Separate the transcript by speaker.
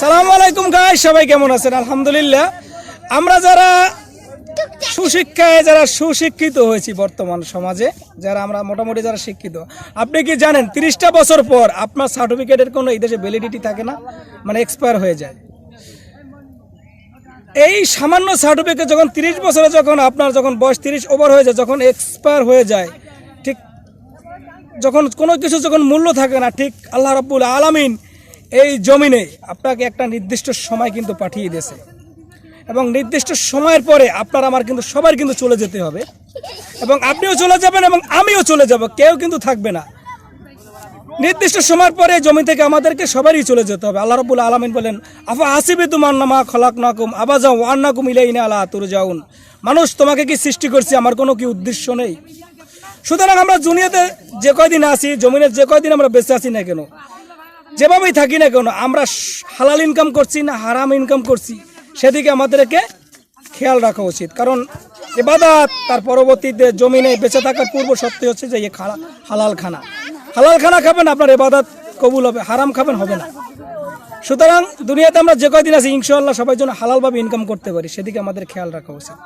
Speaker 1: সালাম আলাইকুম গাই সবাই কেমন আছেন? আলহামদুলিল্লাহ। আমরা যারা সুশিক্ষায়, যারা সুশিক্ষিত হয়েছি বর্তমান সমাজে, যারা আমরা মোটামুটি যারা শিক্ষিত, আপনি কি জানেন, তিরিশটা বছর পর আপনার সার্টিফিকেটের কোনো এই দেশে ভ্যালিডিটি থাকে না? মানে এক্সপায়ার হয়ে যায়। এই সামান্য সার্টিফিকেট যখন তিরিশ বছরে যখন আপনার যখন বয়স তিরিশ ওভার হয়ে যায়, যখন এক্সপায়ার হয়ে যায়, ঠিক, যখন কোনো কিছু যখন মূল্য থাকে না, ঠিক, আল্লাহ রাব্বুল আলামিন এই জমিনে আপনাকে একটা নির্দিষ্ট সময় কিন্তু পাঠিয়ে দিয়েছে। এবং নির্দিষ্ট সময়ের পরে আপনার আমার কিন্তু সবার কিন্তু চলে যেতে হবে। এবং আপনিও চলে যাবেন এবং আমিও চলে যাব, কেউ কিন্তু থাকবে না। নির্দিষ্ট সময়ের পরে জমি থেকে আমাদেরকে সবারই চলে যেতে হবে। আল্লাহ রবুল আলমিন বলেন, আফা আসিবে তোমার নামা খলাক নাকুম আবাজাও আন্নাকুম ইলাইনা আলা তুর যাউন মানুষ, তোমাকে কি সৃষ্টি করছি আমার কোনো কি উদ্দেশ্য নেই? সুতরাং আমরা জুনিয়াতে যে কয়দিন আছি, জমিনের যে কয়দিন আমরা বেঁচে আছি না কেন? যেভাবেই থাকি না কেন, আমরা হালাল ইনকাম করছি না হারাম ইনকাম করছি, সেদিকে আমাদেরকে খেয়াল রাখা উচিত। কারণ এবাদাত, তার পরবর্তীতে জমিনে বেঁচে থাকার পূর্ব সত্যি হচ্ছে যে খালা, হালাল খানা। হালাল খানা খাবেন, আপনার এবাদাত কবুল হবে, হারাম খাবেন, হবে না। সুতরাং দুনিয়াতে আমরা যে কয়দিন আছি, ইনশাআল্লাহ সবাই জন্য হালালভাবে ইনকাম করতে পারি, সেদিকে আমাদের খেয়াল রাখা উচিত।